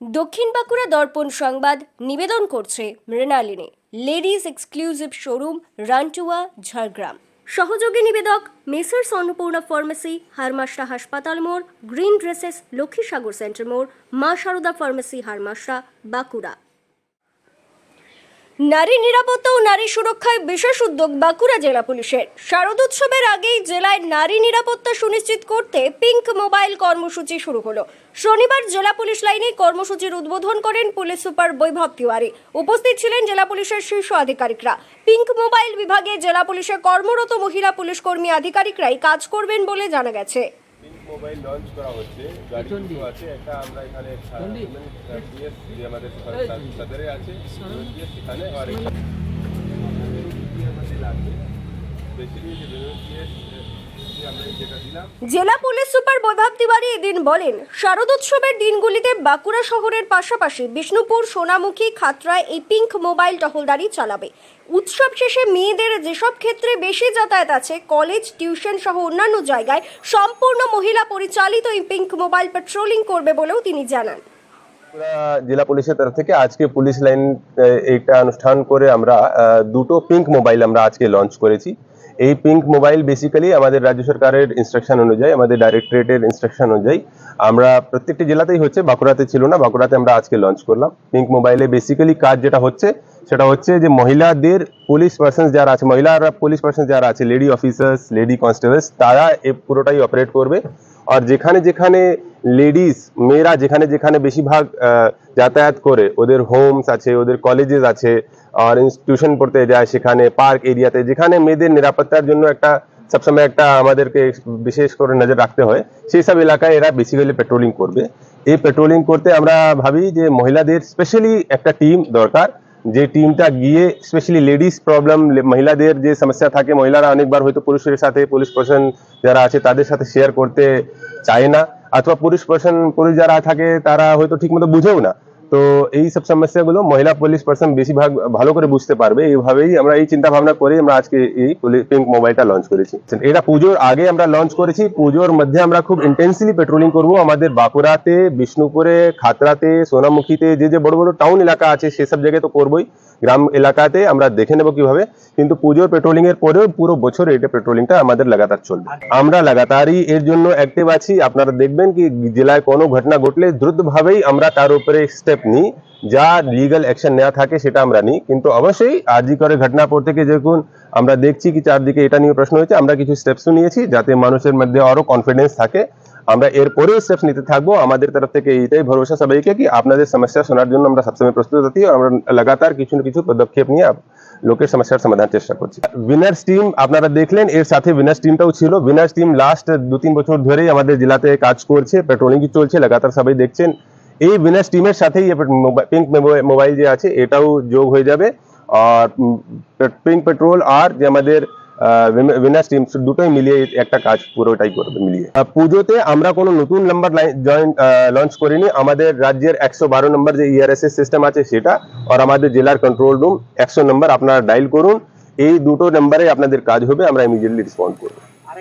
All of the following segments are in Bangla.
দক্ষিণ বাঁকুড়া দর্পণ সংবাদ নিবেদন করছে Mrinalini. Ladies exclusive showroom Rantua, Jhargram. সহযোগী নিবেদক মেসার্স অন্নপূর্ণা ফার্মেসি হারমাশরা হাসপাতাল মোড়, গ্রিন ড্রেসেস, লক্ষ্মীসাগর সেন্টার মোড়, মা সারদা ফার্মেসি হারমাশরা বাঁকুড়া। নারী নিরাপত্তা ও নারী সুরক্ষায় বিশেষ উদ্যোগ বাঁকুড়া জেলা পুলিশের। শারদোৎসবের আগেই জেলায় নারী নিরাপত্তা সুনিশ্চিত করতে পিঙ্ক মোবাইল কর্মসূচি শুরু হলো। শনিবার জেলা পুলিশ লাইনে কর্মসূচির উদ্বোধন করেন পুলিশ সুপার বৈভব তিওয়ারি। উপস্থিত ছিলেন জেলা পুলিশের শীর্ষ আধিকারিকরা। পিঙ্ক মোবাইল বিভাগে জেলা পুলিশের কর্মরত মহিলা পুলিশ কর্মী আধিকারিকরাই কাজ করবেন বলে জানা গেছে। মোবাইল লঞ্চ করা হচ্ছে। গাড়ি দুটো আছে একটা আমরা এখানে ডিএসসি আমাদের সদ- সদরে আছে ডিএসসি এখানে আর একটা আমাদের স্পেশালি যে দিলাম জেলা পুলিশ সুপার বৈভব তিওয়ারি এদিন বলেন, শারদোৎসবের দিনগুলিতে বাঁকুড়া শহরের পাশাপাশি বিষ্ণুপুর, সোনামুখী খাতরায় এই পিঙ্ক মোবাইল টহলদারি চালাবে। উৎসব শেষে মেয়েদের যেসব ক্ষেত্রে বেশি যাতায়াত আছে, কলেজ, টিউশন সহ অন্যান্য জায়গায় সম্পূর্ণ মহিলা পরিচালিত এই পিঙ্ক মোবাইল পেট্রোলিং করবে বলেও তিনি জানান। জেলা পুলিশের তরফ থেকে আজকে পুলিশ লাইন একটা অনুষ্ঠান করে আমরা দুটো পিঙ্ক মোবাইল আমরা আজকে লঞ্চ করেছি। এই পিঙ্ক মোবাইল বেসিক্যালি আমাদের রাজ্য সরকারের ইনস্ট্রাকশন অনুযায়ী, আমাদের ডাইরেক্টরেটের ইনস্ট্রাকশন অনুযায়ী আমরা প্রত্যেকটি জেলাতেই হচ্ছে, বাঁকুড়াতে ছিল না, বাঁকুড়াতে আমরা আজকে লঞ্চ করলাম। পিঙ্ক মোবাইলে বেসিক্যালি কাজ যেটা হচ্ছে, সেটা হচ্ছে যে মহিলাদের পুলিশ পার্সন যারা আছে, মহিলারা পুলিশ পার্সন যারা আছে লেডি অফিসার্স লেডি কনস্টেবলস তারা এ পুরোটাই অপারেট করবে। আর যেখানে যেখানে লেডিস মেয়েরা যেখানে যেখানে বেশিরভাগ যাতায়াত করে, ওদের হোমস আছে, ওদের কলেজেস আছে, আর ইনস্টিটিউশন পড়তে যায় সেখানে পার্ক এরিয়াতে যেখানে মেয়েদের নিরাপত্তার জন্য একটা, সবসময় একটা আমাদেরকে বিশেষ করে নজর রাখতে হয়, সেই সব এলাকায় এরা বেসিক্যালি পেট্রোলিং করবে। এই পেট্রোলিং করতে আমরা ভাবি যে মহিলাদের স্পেশালি একটা টিম দরকার, যে টিমটা গিয়ে স্পেশালি লেডিস প্রবলেম মহিলাদের যে সমস্যা থাকে, মহিলারা অনেকবার হয়তো পুরুষের সাথে, পুলিশ প্রশাসন যারা আছে তাদের সাথে শেয়ার করতে চায় না। অথবা পুরুষ প্রশাসন পুরুষ যারা থাকে তারা হয়তো ঠিকমতো বুঝেও না। তো এই সব সমস্যাগুলো মহিলা পুলিশ পার্সন বেশিরভাগ ভালো করে বুঝতে পারবে। এইভাবেই আমরা এই চিন্তা ভাবনা করে আমরা আজকে এই পিঙ্ক মোবাইলটা লঞ্চ করেছি। এটা পুজোর আগে আমরা লঞ্চ করেছি। পুজোর মধ্যে আমরা খুব ইন্টেন্সিলি পেট্রোলিং করব। আমাদের বাঁকুড়াতে, বিষ্ণুপুরে, খাতড়াতে, সোনামুখীতে, যে যে বড় বড় টাউন এলাকা আছে সেসব জায়গায় তো করবোই। গ্রাম এলাকাতে আমরা দেখে নেব কীভাবে। কিন্তু পুজোর পেট্রোলিং এর পরেও পুরো বছর এটা পেট্রোলিংটা আমাদের লাগাতার চলবে। আমরা লাগাতারই এর জন্য অ্যাক্টিভ আছি। আপনারা দেখবেন কি জেলায় কোনো ঘটনা ঘটলে দ্রুতভাবেই আমরা তার উপরে স্টেপ নিই। যা লিগ্যাল অ্যাকশন নেওয়া থাকে সেটা আমরা নিই। কিন্তু অবশ্যই আরজি করে ঘটনা পর থেকে যখন আমরা দেখছি কি চারদিকে এটা নিয়ে প্রশ্ন হয়েছে, আমরা কিছু স্টেপসও নিয়েছি যাতে মানুষের মধ্যে আরও কনফিডেন্স থাকে। আমরা এরপরেও স্টেপস নিতে থাকব। আমাদের তরফ থেকে এইটাই ভরসা সবাইকে কি আপনাদের সমস্যা শোনার জন্য আমরা সবসময় প্রস্তুত আছি। আমরা লাগাতার কিছু না কিছু পদক্ষেপ নিয়ে লোকের সমস্যার সমাধান চেষ্টা করছি। উইনার্স টিম আপনারা দেখলেন, এর সাথে উইনার্স টিমটাও ছিল। উইনার্স টিম লাস্ট দু তিন বছর ধরেই আমাদের জেলাতে কাজ করছে পেট্রোলিং চলছে, লাগাতার সবাই দেখছেন। এই উইনার্স টিমের সাথেই পিঙ্ক মোবাইল যে আছে, এটাও যোগ হয়ে যাবে। আর পিঙ্ক পেট্রোল আর যে আমাদের উইনার্স টিম দুটোই মিলিয়ে একটা কাজ পুরোটাই করবে, মিলিয়ে। পুজোতে আমরা কোনো নতুন নাম্বার জয়েন লঞ্চ করিনি। আমাদের রাজ্যের একশো বারো নম্বর যে E ইআরএসএস সিস্টেম আছে, সেটা, আর আমাদের জেলার কন্ট্রোল রুম একশো নম্বর আপনারা ডাইল করুন। এই দুটো নম্বরে আপনাদের কাজ হবে, আমরা ইমিডিয়েটলি রেসপন্ড করব।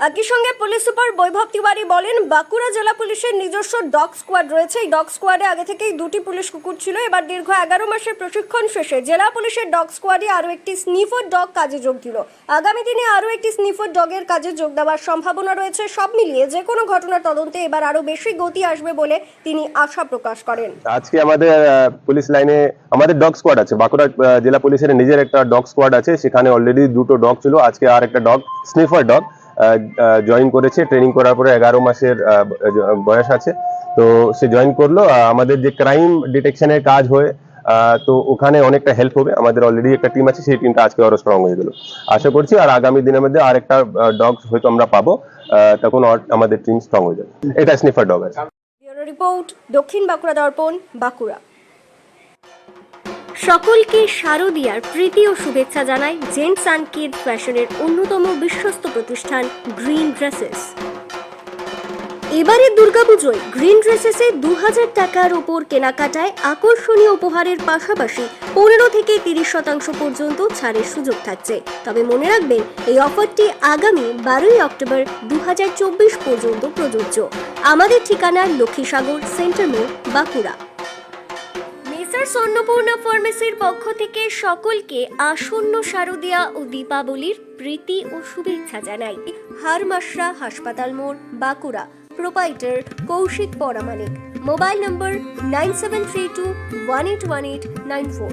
একই সঙ্গে পুলিশ সুপার বৈভব তিওয়ারি বলেন বাঁকুড়া জেলা পুলিশের নিজস্ব ডগ স্কোয়াড রয়েছে। এই ডগ স্কোয়াডে আগে থেকেই দুটি পুলিশ কুকুর ছিল। এবার দীর্ঘ এগারো মাসের প্রশিক্ষণ শেষে জেলা পুলিশের ডগ স্কোয়াডে আরও একটি স্নিফার ডগ কাজে যোগ দিল। আগামী দিনে আরও একটি স্নিফার ডগের কাজে যোগ দেওয়ার সম্ভাবনা রয়েছে। সব মিলিয়ে যে কোনো ঘটনার তদন্তে এবার আরও বেশি গতি আসবে বলে তিনি আশা প্রকাশ করেন। আজকে আমাদের পুলিশ লাইনে আমাদের ডগ স্কোয়াড আছে। বাঁকুড়া জেলা পুলিশের নিজের একটা ডগ স্কোয়াড আছে। সেখানে অলরেডি দুটো ডগ ছিল। আজকে আর একটা ডগ স্নিফার ডগ। জয়েন করেছে। ট্রেনিং করার পরে এগারো মাসের বয়স আছে। তো সে জয়েন করল। আমাদের যে ক্রাইম ডিটেকশনের কাজ হয় তো ওখানে অনেকটা হেল্প হবে। আমাদের অলরেডি একটা টিম আছে, সেই টিমটা আজকে আরও স্ট্রং হয়ে গেল। আশা করছি আর আগামী দিনের মধ্যে আর একটা ডগ হয়তো আমরা পাবো। তখন আমাদের টিম স্ট্রং হয়ে যাবে। এটা স্নিফার ডগ আছে। রিপোর্ট দক্ষিণ বাঁকুড়া দর্পণ, বাঁকুড়া। সকলকে শারদিয়ার প্রীতি ও শুভেচ্ছা জানায় জেন্টস অ্যান্ড কিড ফ্যাশনের অন্যতম বিশ্বস্ত প্রতিষ্ঠান গ্রিন ড্রেসেস। এবারের দুর্গাপুজোয় গ্রিন ড্রেসেসে দু হাজার টাকার ওপর কেনাকাটায় আকর্ষণীয় উপহারের পাশাপাশি পনেরো থেকে তিরিশ শতাংশ পর্যন্ত ছাড়ের সুযোগ থাকছে। তবে মনে রাখবেন, এই অফারটি আগামী বারোই অক্টোবর দু হাজার চব্বিশ পর্যন্ত প্রযোজ্য। আমাদের ঠিকানা লক্ষ্মীসাগর, সেন্টার মোড়, বাঁকুড়া। ব্রাদার্স অন্নপূর্ণা ফার্মেসির পক্ষ থেকে সকলকে আসন্ন শারদিয়া ও দীপাবলির প্রীতি ও শুভেচ্ছা জানাই। হারমাশরা হাসপাতাল মোড়, Bankura. Proprietor Kaushik Paramanik. Mobile number nine seven three two one eight one eight nine four.